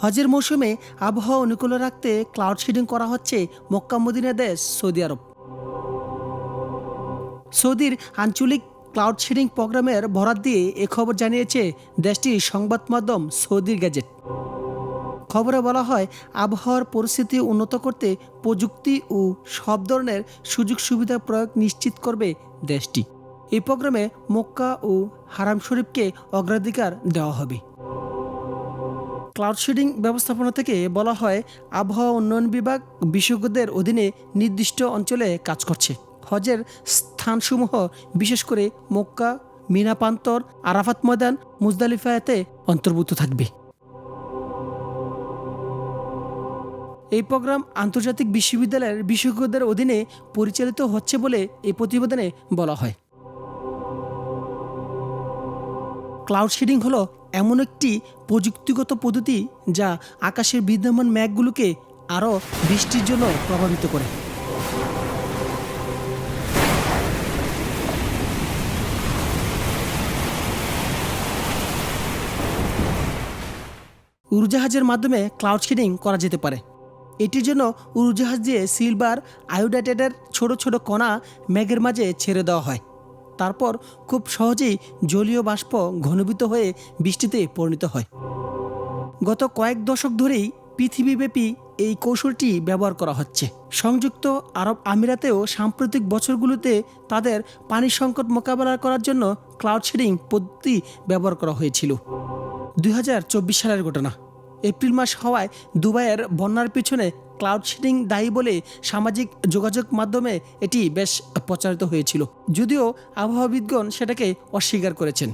হজের মৌসুমে আবহাওয়া অনুকূলে রাখতে ক্লাউড শিডিং করা হচ্ছে মক্কা মদিনা দেশ, সৌদি আরব। সৌদির আঞ্চলিক ক্লাউড শিডিং প্রোগ্রামের বরাত দিয়ে এ খবর জানিয়েছে দেশটির সংবাদ মাধ্যম সৌদির গ্যাজেট। খবরে বলা হয়, আবহাওয়ার পরিস্থিতি উন্নত করতে প্রযুক্তি ও সব ধরনের সুযোগ সুবিধা প্রয়োগ নিশ্চিত করবে দেশটি। এই প্রোগ্রামে মক্কা ও হারাম শরীফকে অগ্রাধিকার দেওয়া হবে। ক্লাউড শিডিং ব্যবস্থাপনা থেকে বলা হয়, আবহাওয়া উন্নয়ন বিভাগ বিশেষজ্ঞদের অধীনে নির্দিষ্ট অঞ্চলে কাজ করছে। হজের স্থানসমূহ, বিশেষ করে মক্কা, মিনা প্রান্তর, আরাফাত ময়দান মুজদালিফায়াতে অন্তর্ভুক্ত থাকবে। এই প্রোগ্রাম আন্তর্জাতিক বিশ্ববিদ্যালয়ের বিশেষজ্ঞদের অধীনে পরিচালিত হচ্ছে বলে এই প্রতিবেদনে বলা হয়। ক্লাউড শেডিং হলো এমন একটি প্রযুক্তিগত পদ্ধতি যা আকাশের বিদ্যমান ম্যাঘগুলোকে আরও বৃষ্টির জন্য প্রভাবিত করে। উড়োজাহাজের মাধ্যমে ক্লাউড শেডিং করা যেতে পারে। এটির জন্য উড়োজাহাজ দিয়ে সিলভার আয়োডাইটেডের ছোট ছোট কণা মেঘের মাঝে ছেড়ে দেওয়া হয়। তারপর খুব সহজেই জলীয় বাষ্প ঘনীভূত হয়ে বৃষ্টিতে পরিণত হয়। গত কয়েক দশক ধরেই পৃথিবীব্যাপী এই কৌশলটি ব্যবহার করা হচ্ছে। সংযুক্ত আরব আমিরাতেও সাম্প্রতিক বছরগুলোতে তাদের পানি সংকট মোকাবেলা করার জন্য ক্লাউড শেডিং পদ্ধতি ব্যবহার করা হয়েছিল। দুই হাজার চব্বিশ সালের ঘটনা। এপ্রিল মাস হওয়ায় দুবাইয়ের বন্যার পিছনে ক্লাউড শেডিং দায়ী বলে সামাজিক যোগাযোগ মাধ্যমে এটি বেশ প্রচারিত হয়েছিল। যদিও আবহাওয়াবিদগণ সেটাকে অস্বীকার করেছেন।